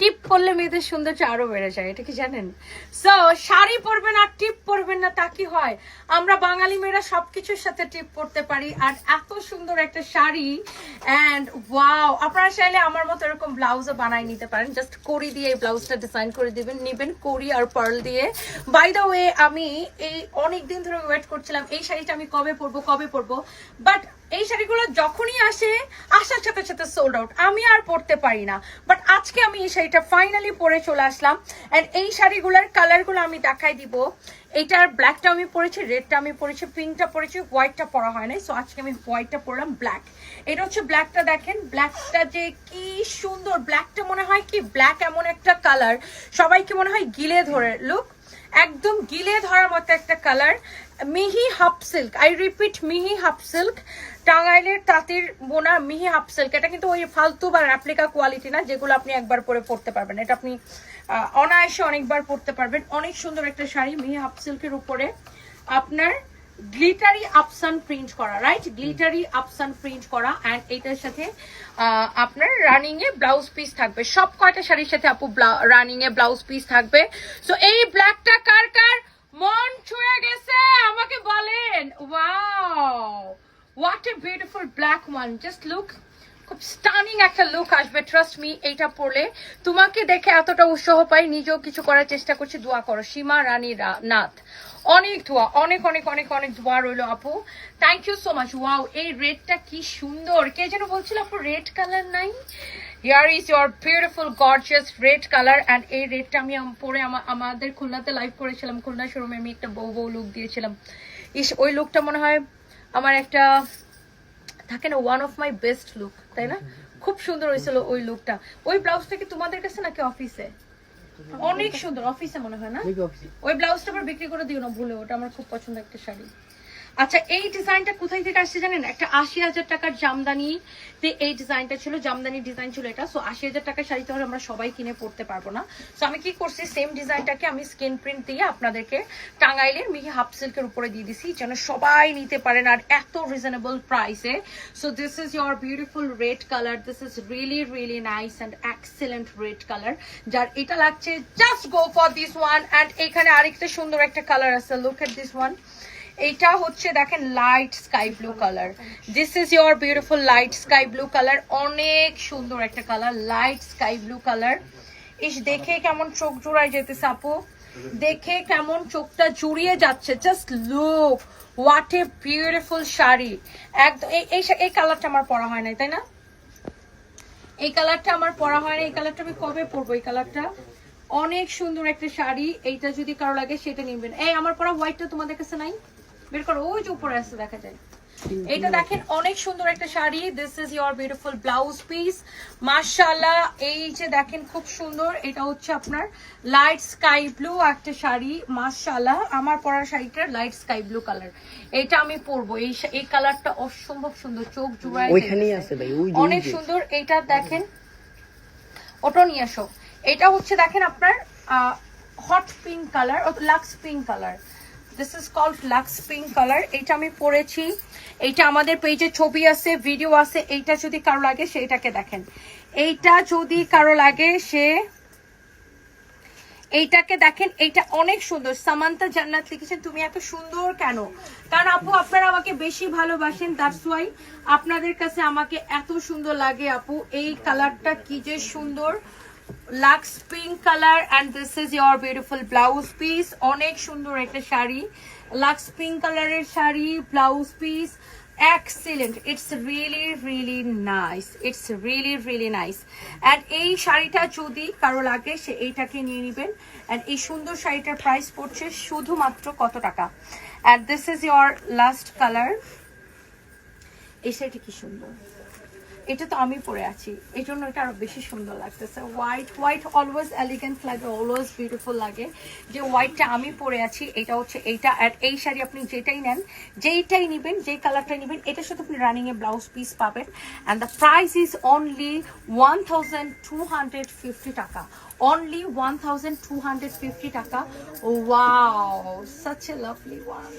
টিপ পরলে মেয়েদের সৌন্দর্য আরও বেড়ে যায়, এটা কি জানেন? সো শাড়ি পরবেন আর টিপ পরবেন না, তা কি হয়? আমরা বাঙালি মেয়েরা সবকিছুর সাথে টিপ পরতে পারি, আর এত সুন্দর একটা শাড়ি অ্যান্ড ওয়াও আপনারা চাইলে আমার মতো এরকম ব্লাউজও বানাই নিতে পারেন জাস্ট করি দিয়ে এই ব্লাউজটা ডিজাইন করে দিবেন, নিবেন করি আর পার্ল দিয়ে। বাই দ্য ওয়ে আমি এই অনেক দিন ধরে ওয়েট করছিলাম, এই শাড়িটা আমি কবে পরবো কবে পরবো? বাট এই শাড়িগুলো যখনই আসে, আসার সাথে সাথে সোল্ড আউট আমি আর পরতে পারি না। বাট আজকে আমি এই শাড়িটা ফাইনালি পরে চলে আসলাম। অ্যান্ড এই শাড়িগুলোর কালারগুলো আমি দেখাই দিব। এইটার ব্ল্যাকটা আমি পরেছি রেডটা আমি পরেছি পিঙ্কটা পরেছি হোয়াইটটা পরা হয় নাই। সো আজকে আমি হোয়াইটটা পরলাম ব্ল্যাক এটা হচ্ছে ব্ল্যাকটা দেখেন। ব্ল্যাকটা যে কি সুন্দর। ব্ল্যাকটা মনে হয় কি? ব্ল্যাক এমন একটা কালার সবাইকে মনে হয় গিলে ধরে। লুক একদম গিলে ধরার মতো একটা কালার মিহি হাফ সিল্ক আই রিপিট মিহি হাফ সিল্ক টাঙ্গাইলের তাঁতির বোনা মিহি হাফ সিল্ক এটা কিন্তু ওই ফালতু বা রেপ্লিকা কোয়ালিটি না যেগুলো আপনি একবার পরে পড়তে পারবেন। এটা আপনি অনায়াসে অনেকবার পড়তে পারবেন। অনেক সুন্দর একটা শাড়ি মিহি হাফ সিল্কের উপরে আপনার গ্লিটারি আপসান প্রিন্ট করা রাইট গ্লিটারি আপসান প্রিন্ট করা অ্যান্ড এইটার সাথে আপনার রানিং এ ব্লাউজ পিস থাকবে। সব কয়টা শাড়ির সাথে আপু রানিং এ ব্লাউজ পিস থাকবে? সো এই ব্ল্যাকটা কার কার? মন ছুঁয়ে গেছে, আমাকে বলেন। Wow what a beautiful black one just look খুব স্টানিং একটা লুক আসবে ট্রাস্ট মি এইটা পড়লে তোমাকে দেখে এতটা উৎসাহ পাই, নিজেও কিছু করার চেষ্টা করছি, দোয়া করো। সীমা, রানী নাথ। অনেক ধোয়া অনেক অনেক অনেক অনেক ধোয়া রইল আপু। Thank you so much wow এই রেডটা কি সুন্দর। কে যেন বলছিল আপু রেড কালার নাই? Here is your beautiful gorgeous red colour and এই রেডটা আমি পরে আমা- আমাদের খুলনাতে লাইভ করেছিলাম। খুলনা শোরুমে আমি একটা বউ বউ লুক দিয়েছিলাম। ইস ওই লুকটা মনে হয় আমার একটা থাকে না one of my best look তাই না? খুব সুন্দর হয়েছিল ওই লুকটা ওই ব্লাউজটা কি তোমাদের কাছে নাকি অফিসে অনেক সুন্দর অফিসে মনে হয় না? ওই ব্লাউজটা আবার বিক্রি করে দিও না ভুলে ওটা আমার খুব পছন্দ একটা শাড়ি। আচ্ছা এই ডিজাইনটা কোথায় থেকে আসছে জানেন? একটা আশি হাজার টাকার জামদানি এই ডিজাইনটা ছিল, জামদানি ডিজাইন ছিল এটা। সো আশি হাজার টাকার শাড়ি তাহলে আমরা সবাই কিনে পড়তে পারব না। সো আমি কি করছি সেম ডিজাইনটাকে আমি স্কিন প্রিন্ট দিয়ে আপনাদেরকে টাঙ্গাইলের মিহি হাফ সিল্কের উপরে দিয়ে দিছি, যেন সবাই নিতে পারেন আর এত রিজনেবল প্রাইসে so this is your beautiful red colour this is really really nice and excellent red colour যার এটা লাগছে just go for this one and এখানে আরেকটা সুন্দর একটা কালার আছে। লুক এট দিস ওয়ান এইটা হচ্ছে দেখেন light sky blue colour this is your beautiful light sky blue colour অনেক সুন্দর একটা colour light sky blue colour ইস, দেখে কেমন চোখ জোড়ায় যেতেছে আপু। দেখে কেমন চোখটা জুড়িয়ে যাচ্ছে। Just look what a beautiful sari. একদম এই কালারটা আমার পরা হয় নাই, তাই না? এই কালারটা আমার পরা হয় না এই কালারটা আমি কবে পরবো? এই কালারটা অনেক সুন্দর একটা শাড়ি। এইটা যদি কারও লাগে, সেটা নিবেন। এই, আমার পরা হোয়াইটটা তোমাদের কাছে নাই? বের করো ওই যে উপরে আছে দেখা যায়। এটা দেখেন অনেক সুন্দর একটা sari. This is your beautiful blouse piece মার্শাল্লাহ এই যে দেখেন খুব সুন্দর। এটা হচ্ছে আপনার লাইট স্কাই ব্লু একটা শাড়ি। মার্শাল্লাহ আমার পরা শাড়িটার লাইট স্কাই ব্লু কালার এটা আমি পরবো। এই এই কালারটা অসম্ভব সুন্দর চোখ জুড়ায় ওইখানেই আছে ভাই, অনেক সুন্দর। এটা দেখেন ওটা নিয়ে আসো। এটা হচ্ছে দেখেন আপনার hot pink colour lux pink colour this is called lux pink colour এটা আমি পরেছি। এইটা আমাদের পেজে ছবি আছে ভিডিও আছে। এইটা যদি কারও লাগে, সেইটাকে দেখেন। এইটা যদি কারও লাগে, সে এইটাকে দেখেন। এইটা অনেক সুন্দর। সামান্তা জান্নাত লিখেছেন, তুমি এত সুন্দর কেন? কারণ আপু, আপনারা আমাকে বেশি ভালোবাসেন দ্যাটস ওয়াই আপনাদের কাছে আমাকে এত সুন্দর লাগে আপু। এই কালারটা কি যে সুন্দর। Lux pink colour and this is your beautiful blouse piece অনেক সুন্দর একটা শাড়ি। লাক্স পিঙ্ক কালারের sari blouse piece excellent it's really really nice it's really really nice and এই শাড়িটা যদি কারও লাগে, সে এইটাকে নিয়ে নেবেন। অ্যান্ড এই সুন্দর শাড়িটার প্রাইস পড়ছে শুধুমাত্র কত টাকা? And this is your last colour এই শাড়িটা কি সুন্দর? এটা তো আমি পরে আছি। এই জন্য এটা আরও বেশি সুন্দর লাগতেছে। হোয়াইট হোয়াইট অলওয়েজ এলিগেন্ট লাগে অলওয়েজ বিউটিফুল লাগে। যে হোয়াইটটা আমি পরে আছি, এটা হচ্ছে এইটা। আর এই শাড়ি আপনি যেটাই নেন, যেইটাই নেবেন, যেই কালারটাই নেবেন, এটার সাথে আপনি রানিং এ ব্লাউজ পিস পাবেন। And the price is only one thousand two hundred fifty taka. Only one thousand two hundred fifty taka. Wow such a lovely one